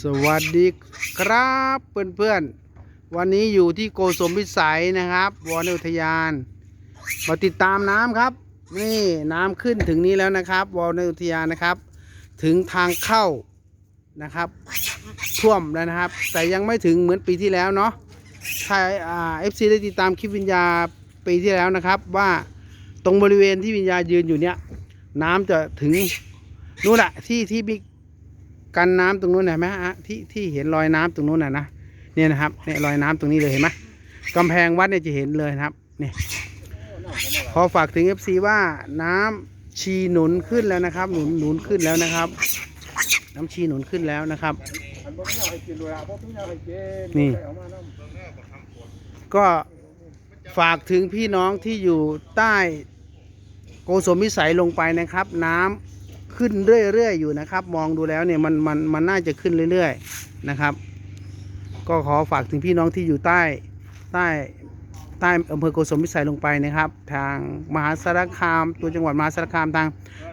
สวัสดีครับเพื่อนๆ วันนี้อยู่ที่โกสมพิสัยนะครับวอนอุทยาน มาติดตามน้ำครับ นี่น้ำขึ้นถึงนี้แล้วนะครับวอนอุทยานนะครับ ถึงทางเข้านะครับ ท่วมแล้วนะครับ แต่ยังไม่ถึงเหมือนปีที่แล้วเนาะถ้าเอฟซีได้ติดตามคลิปวิญญาปีที่แล้วนะครับ ว่าตรงบริเวณที่วิญญายืนอยู่เนี่ยน้ำจะถึงนู่นแหละที่ที่มีกั กันน้ำตรงนู้นเห็นไหมฮะที่ที่เห็นรอยน้ำตรงนู้นน่ะนะเนี่ยนะครับเนี่ยรอยน้ำตรงนี้เลยเห็นไหมกำแพงวัดเนี่ยจะเห็นเลยนะครับเนี่ยขอฝากถึง FC ว่าน้ำชีหนุนขึ้นแล้วนะครับ หนุนหนุนขึ้นแล้วนะครับ น้ำชีหนุนขึ้นแล้วนะครับ นี่ ก็ฝากถึงพี่น้องที่อยู่ใต้โกสมวิสัยลงไปนะครับ น้ำ ขึ้นเรื่อยๆอยู่นะครับ มองดูแล้วเนี่ยมันมันมันน่าจะขึ้นเรื่อยๆนะครับ ก็ขอฝากถึงพี่น้องที่อยู่ใต้ใต้ใต้อำเภอโกสมวิสัยลงไปนะครับ ทางมหาสารคาม ตัวจังหวัดมหาสารคามทาง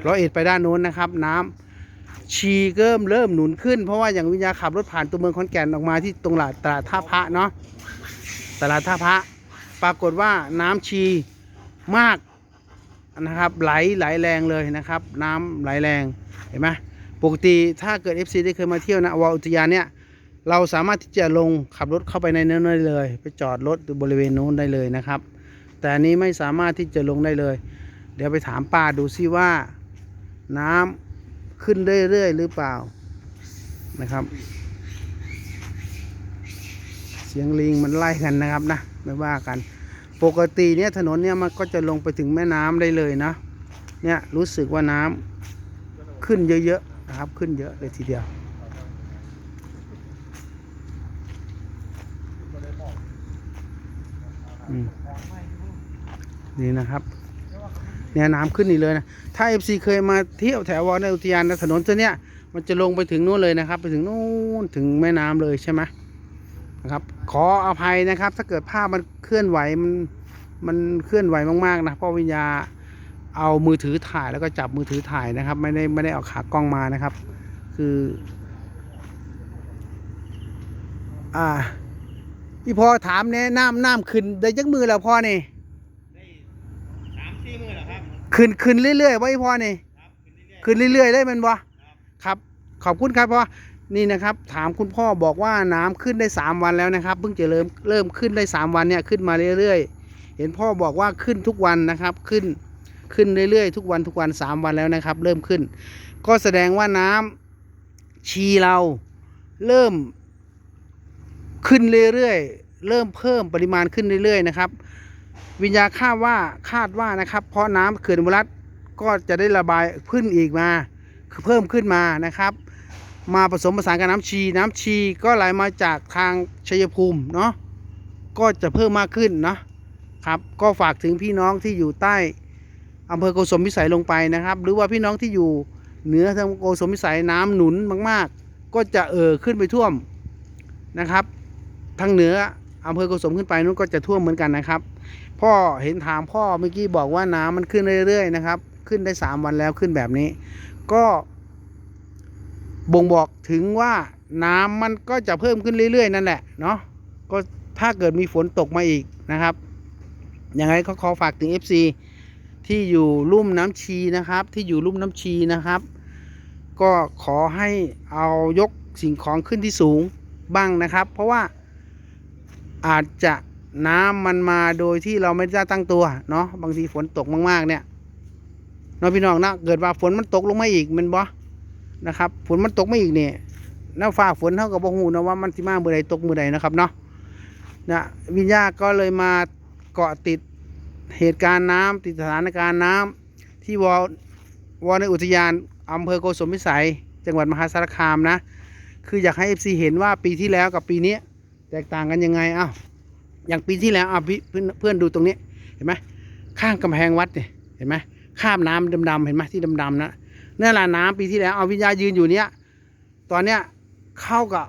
ร้อยเอ็ดไปด้านโน้นนะครับ น้ำชีเริ่มเริ่มหนุนขึ้น เพราะว่าอย่างวิญญาขับรถผ่านตัวเมืองขอนแก่นออกมาที่ตรงหลาดตลาดท่าพระเนาะตลาดท่าพระ ปรากฏว่าน้ำชีมาก นะครับไหลไหลแรงเลยนะครับ น้ำไหลแรงเห็นไหมปกติถ้าเกิด FC ได้เคยมาเที่ยวนะวาอุทยานเนี่ยเราสามารถที่จะลงขับรถเข้าไปในนั้นได้เลย ไปจอดรถบริเวณนู้นได้เลยนะครับ แต่อันนี้ไม่สามารถที่จะลงได้เลย เดี๋ยวไปถามป้าดูซิว่าน้ำขึ้นเรื่อยๆหรือเปล่านะครับ เสียงลิงมันไล่กันนะครับนะไม่ว่ากัน ปกติเนี่ยถนนเนี่ยมันก็จะลงไปถึงแม่น้ำได้เลยนะ เนี่ยรู้สึกว่าน้ำขึ้นเยอะๆนะครับขึ้นเยอะเลยทีเดียว นี่นะครับเนี่ยน้ำขึ้นนี่เลยนะ ถ้า FC เคยมาเที่ยวแถววอนอุทยานนะถนนเส้นเนี้ยมันจะลงไปถึงนู้นเลยนะครับ ไปถึงนู้นถึงแม่น้ำเลยใช่ไหมนะครับ ขออภัยนะครับ ถ้าเกิดภาพมันเคลื่อนไหวมัน มันเคลื่อนไหวมากๆนะเพราะวิญญาเอามือถือถ่ายแล้วก็จับมือถือถ่ายนะครับ ไม่ได้ไม่ได้เอาขากล้องมานะครับ คือ อ่าพี่พอถามเนี่ยน้ำน้ำขึ้นได้ยักมือแล้วพ่อนี่สามสี่หมื่นเหรอครับขึ้นขึ้นเรื่อยๆไว้พ่อนี่ครับขึ้นเรื่อยขึ้นเรื่อยๆได้แมันบ่ครับ ขอบคุณครับเพราะว่านี่นะครับ ถามคุณพ่อบอกว่าน้ำขึ้นได้สามวันแล้วนะครับเพิ่งจะเริ่มเริ่มขึ้นได้สามวันเนี่ยขึ้นมาเรื่อยๆ เห็นพ่อบอกว่าขึ้นทุกวันนะครับขึ้นขึ้นเรื่อยๆ ทุกวันทุกวันสามวันแล้วนะครับ เริ่มขึ้น ก็แสดงว่าน้ำชีเราเริ่มขึ้นเรื่อยๆ เริ่มเพิ่มปริมาณขึ้นเรื่อยๆนะครับ วิญญาคาดว่าคาดว่านะครับ เพราะน้ำเขื่อนอุรัฐก็จะได้ระบายขึ้นอีกมาคือเพิ่มขึ้นมานะครับ มาผสมผสานกับน้ำชี น้ำชีก็ไหลมาจากทางชัยภูมิเนาะก็จะเพิ่มมากขึ้นเนาะ ครับก็ฝากถึงพี่น้องที่อยู่ใต้อำเภอโกสมพิสัยลงไปนะครับ หรือว่าพี่น้องที่อยู่เหนือทางโกสมพิสัยน้ำหนุนมาก ๆ ก็จะเอ่อขึ้นไปท่วมนะครับ ทางเหนืออำเภอโกสมขึ้นไปนู้นก็จะท่วมเหมือนกันนะครับ พ่อเห็นถามพ่อเมื่อกี้บอกว่าน้ำมันขึ้นเรื่อย ๆ นะครับ ขึ้นได้สามวันแล้วขึ้นแบบนี้ ก็บ่งบอกถึงว่าน้ำมันก็จะเพิ่มขึ้นเรื่อย ๆ นั่นแหละเนาะก็ถ้าเกิดมีฝนตกมาอีกนะครับ ยังไงก็ขอฝากถึง FC ที่อยู่ลุ่มน้ำชีนะครับ ที่อยู่ลุ่มน้ำชีนะครับ ก็ขอให้เอายกสิ่งของขึ้นที่สูงบ้างนะครับ เพราะว่าอาจจะน้ำมันมาโดยที่เราไม่ได้ตั้งตัวเนาะบางทีฝนตกมากๆเนี่ยเนาะพี่น้องนะเกิดว่าฝนมันตกลงมาอีกมันบ่นะครับฝนมันตกมาอีกเนี่ยน้าฟ้าฝนเท่ากับบ่ฮู้นะว่ามันสิมาเมื่อใดตกเมื่อใดนะครับเนาะนะวิญญาก็เลยมา เกาะติดเหตุการณ์น้ำติดสถานการณ์น้ำที่วอวอในอุทยานอำเภอโกสมพิสัย จังหวัดมหาสารคามนะ คืออยากให้ FC เห็นว่าปีที่แล้วกับปีนี้แตกต่างกันยังไงอ้าวอย่างปีที่แล้วอะพี่เพื่อนเพื่อนดูตรงนี้เห็นไหมข้างกำแพงวัดเนี่ยเห็นไหมข้ามน้ำดำๆเห็นไหมที่ดำๆนะนั่นแหละน้ำปีที่แล้วเอาวิญญายืนอยู่เนี้ยตอนเนี้ยเข้ากับ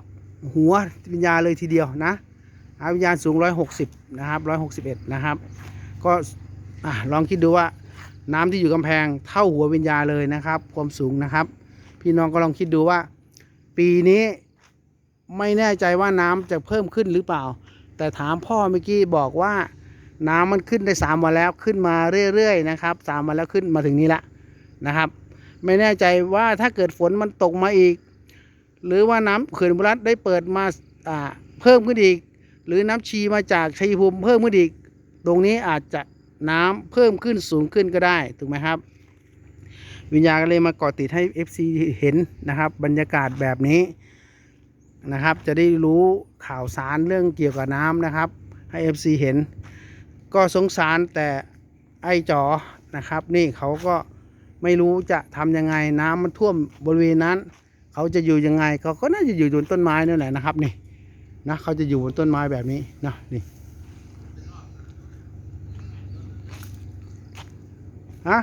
หัววิญญาเลยทีเดียวนะ อาวิญญาณสูงร้อยหกสิบนะครับร้อยหกสิบเอ็ดนะครับ ก็ลองคิดดูว่าน้ำที่อยู่กำแพงเท่าหัววิญญาเลยนะครับ ความสูงนะครับ พี่น้องก็ลองคิดดูว่า ปีนี้ไม่แน่ใจว่าน้ำจะเพิ่มขึ้นหรือเปล่า แต่ถามพ่อเมื่อกี้บอกว่า น้ำมันขึ้นได้สามวันแล้วขึ้นมาเรื่อยๆนะครับสามวันแล้วขึ้นมาถึงนี้ละนะครับ ไม่แน่ใจว่าถ้าเกิดฝนมันตกมาอีก หรือว่าน้ำเขื่อนบุรัตได้เปิดมาเพิ่มขึ้นอีก รือน้ำชีมาจากชัยภูมิเพิ่มขึ้นอีก ตรงนี้อาจจะน้ำเพิ่มขึ้นสูงขึ้นก็ได้ถูกไหมครับ วิญญาณก็เลยมาเกาะติดให้ FC เห็นนะครับ บรรยากาศแบบนี้นะครับ จะได้รู้ข่าวสารเรื่องเกี่ยวกับน้ำนะครับ ให้ FC เห็น ก็สงสารแต่ไอ้จอนะครับ นี่เขาก็ไม่รู้จะทำยังไงน้ำมันท่วมบริเวณนั้น เขาจะอยู่ยังไงเขาก็น่าจะอยู่บนต้นไม้นั่นแหละนะครับนี่ นะเขาจะอยู่บนต้นไม้แบบนี้นะนี่ฮะ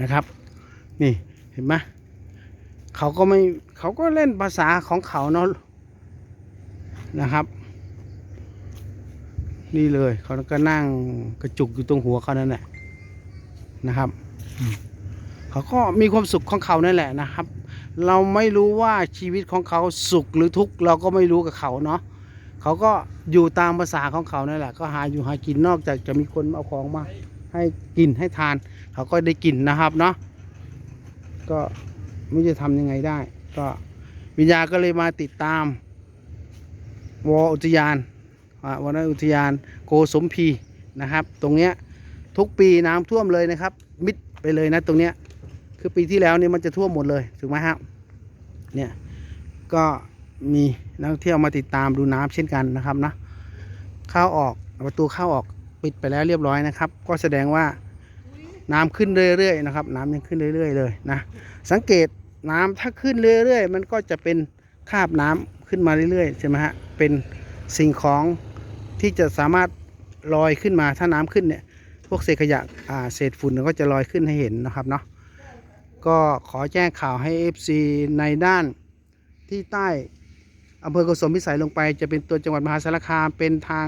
นะครับ นี่เห็นไหมเขาก็ไม่เขาก็เล่นภาษาของเขาเนาะนะครับ นี่เลยเขาก็นั่งกระจุกอยู่ตรงหัวเขานั่นแหละนะครับเขาก็มีความสุขของเขานั่นแหละนะครับ เราไม่รู้ว่าชีวิตของเขาสุขหรือทุกข์เราก็ไม่รู้กับเขาเนาะเขาก็อยู่ตามภาษาของเขานั่นแหละก็หาอยู่หากินนอกจากจะมีคนเอาของมา ให้กินให้ทาน เขาก็ได้กินนะครับเนาะก็ไม่จะทำยังไงได้ ก็วิญญาณก็เลยมาติดตาม วออุทยานอ่าวนอุทยานโกสมพีนะครับ ตรงเนี้ยทุกปีน้ำท่วมเลยนะครับ มิดไปเลยนะตรงเนี้ย คือปีที่แล้วเนี่ยมันจะท่วมหมดเลยถูกไหมครับเนี่ยก็มีนักท่องเที่ยวมาติดตามดูน้ำเช่นกันนะครับนะเข้าออกประตูเข้าออกปิดไปแล้วเรียบร้อยนะครับ ก็แสดงว่าน้ำขึ้นเรื่อยๆนะครับ น้ำยังขึ้นเรื่อยๆเลยนะสังเกตน้ำถ้าขึ้นเรื่อยๆ มันก็จะเป็นคาบน้ำขึ้นมาเรื่อยๆใช่ไหมฮะเป็นสิ่งของที่จะสามารถลอยขึ้นมาถ้าน้ำขึ้นเนี่ยพวกเศษขยะอ่าเศษฝุ่นก็จะลอยขึ้นให้เห็นนะครับเนาะ ก็ขอแจ้งข่าวให้ FC ในด้านที่ใต้อำเภอกสมพิสัยลงไปจะเป็นตัวจังหวัดมหาสารคามเป็นทาง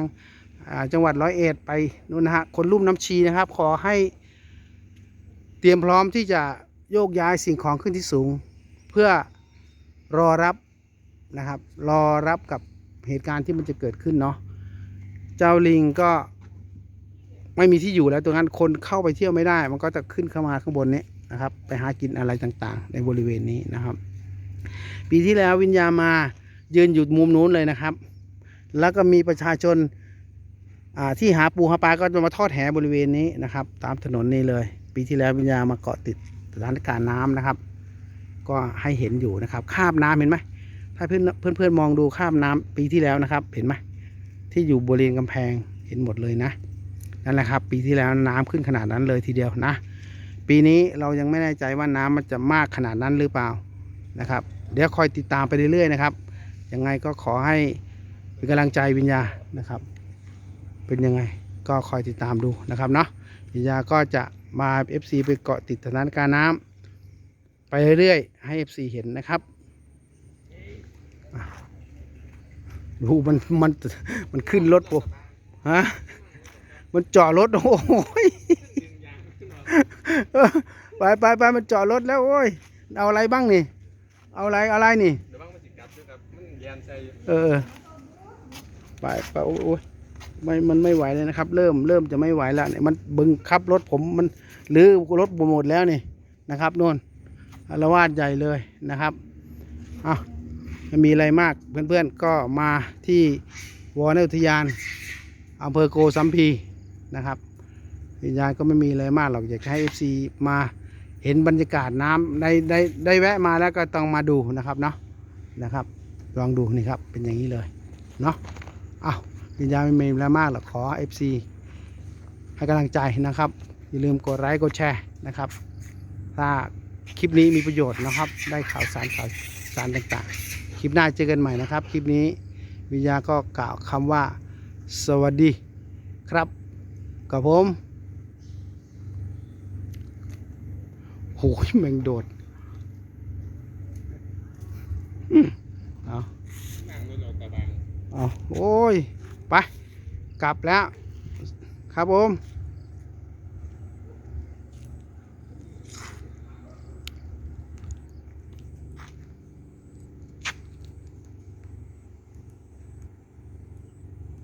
จังหวัดร้อยเอ็ดไปนู่นนะฮะคนลุ่มน้ำชีนะครับ ขอให้เตรียมพร้อมที่จะโยกย้ายสิ่งของขึ้นที่สูง เพื่อรอรับนะครับ รอรับกับเหตุการณ์ที่มันจะเกิดขึ้นเนาะเจ้าลิงก็ไม่มีที่อยู่แล้วตรงนั้นคนเข้าไปเที่ยวไม่ได้ มันก็จะขึ้นเข้ามาข้างบนนี้ นะครับ ไปหากินอะไรต่างๆ ในบริเวณนี้นะครับ ปีที่แล้ววิญญามายืนอยู่มุมนู้นเลยนะครับ แล้วก็มีประชาชนาที่หาปูหาปลาก็จะมาทอดแหบริเวณนี้นะครับ ตามถนนนี้เลย ปีที่แล้ววิญญามาเกาะติดสถานการณ์น้ำนะครับ ก็ให้เห็นอยู่นะครับคาบน้ำเห็นไหมถ้าเพื่อนเพื่อนๆมองดูคาบน้ำปีที่แล้วนะครับ เห็นไหมที่อยู่บริเวณกำแพงเห็นหมดเลยนะนั่นแหละครับ ปีที่แล้วน้ำขึ้นขนาดนั้นเลยทีเดียวนะ ปีนี้เรายังไม่แน่ใจว่าน้ำมันจะมากขนาดนั้นหรือเปล่านะครับ เดี๋ยวคอยติดตามไปเรื่อยๆนะครับ ยังไงก็ขอให้เป็นกำลังใจวิญญานะครับ เป็นยังไงก็คอยติดตามดูนะครับเนาะวิญญาก็จะมา FC ไปเกาะติดสถานการณ์น้ำไปเรื่อยๆให้ FC เห็นนะครับดูมันมันมันขึ้นรถผมฮะมันจอดรถโอ้ย ไปไปไปมันจอดรถแล้วโอ้ย เอาอะไรบ้างนี่ เอาอะไรอะไรนี่เดี๋ยวบ้างมันสิกัดด้วยครับมันแยนใส่เออไปไปโอ้ยโอ้ยไม่มันไม่ไหวเลยนะครับ เริ่มเริ่มจะไม่ไหวแล้วเนี่ยมันบึงคับรถผมมันหรือรถผมหมดแล้วนี่นะครับนู่นอารวาสใหญ่เลยนะครับเอาไม่มีอะไรมากเพื่อนๆก็มาที่วอนอุทยานอำเภอโกสัมพีนะครับ วิญญาณก็ไม่มีอะไรมากหรอกอยากให้ FC มาเห็นบรรยากาศน้ำได้ได้ได้แวะมาแล้วก็ต้องมาดูนะครับเนาะนะครับ ลองดูนี่ครับเป็นอย่างนี้เลยเนาะอ้าววิญญาณไม่มีอะไรมากหรอกขอ FC ให้กำลังใจนะครับ อย่าลืมกดไลค์กดแชร์นะครับ ถ้าคลิปนี้มีประโยชน์นะครับ ได้ข่าวสารข่าวสารต่างๆ คลิปหน้าเจอกันใหม่นะครับ คลิปนี้วิญญาณก็กล่าวคำว่า สวัสดีครับกับผม หยแมงโดดเอาออกกระบะเอาโอ้ย ไป กลับแล้ว ครับผม